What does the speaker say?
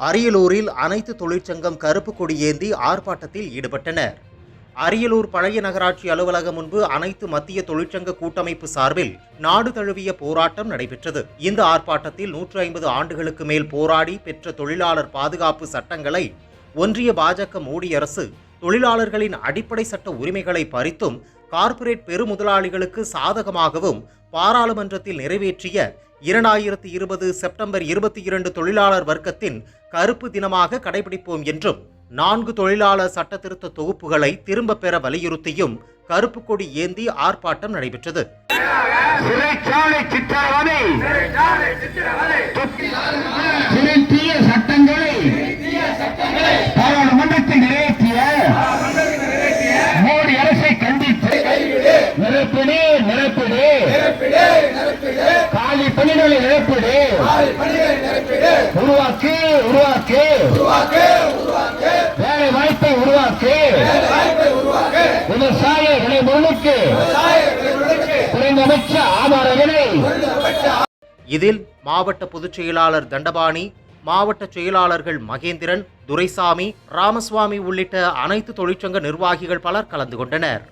அரியலூரில் அனைத்து தொழிற்சங்கம் கருப்பு கொடி ஏந்தி ஆர்ப்பாட்டத்தில் ஈடுபட்டனர். அரியலூர் பழைய நகராட்சி அலுவலகம் முன்பு அனைத்து மத்திய தொழிற்சங்க கூட்டமைப்பு சார்பில் நாடு தழுவிய போராட்டம் நடைபெற்றது. இந்த ஆர்ப்பாட்டத்தில் நூற்று ஐம்பது ஆண்டுகளுக்கு மேல் போராடி பெற்ற தொழிலாளர் பாதுகாப்பு சட்டங்களை ஒன்றிய பாஜக மோடி அரசு தொழிலாளர்களின் அடிப்படை சட்ட உரிமைகளை பறித்தும் கார்ப்பரேட் பெருமுதலாளிகளுக்கு சாதகமாகவும் பாராளுமன்றத்தில் நிறைவேற்றிய இரண்டாயிரத்தி இருபது செப்டம்பர் இருபத்தி இரண்டு தொழிலாளர் வர்க்கத்தின் கருப்பு தினமாக கடைபிடிப்போம் என்றும் நான்கு தொழிலாளர் சட்ட திருத்த தொகுப்புகளை திரும்ப பெற வலியுறுத்தியும் கருப்பு கொடி ஏந்தி ஆர்ப்பாட்டம் நடைபெற்றது. சிறைச்சாலை சித்திரவதை. காலி பணிகளை நிரப்பிடு. உருவாக்கு உருவாக்கு. வேலை வாய்ப்பை உருவாக்கு. விவசாய விளைபொருளுக்கு. குறைந்தபட்ச ஆதார விலை. இதில் மாவட்ட பொதுச் செயலாளர் தண்டபாணி மாவட்ட செயலாளர்கள் மகேந்திரன் துரைசாமி ராமசுவாமி உள்ளிட்ட அனைத்து தொழிற்சங்க நிர்வாகிகள் பலர் கலந்து கொண்டனர்.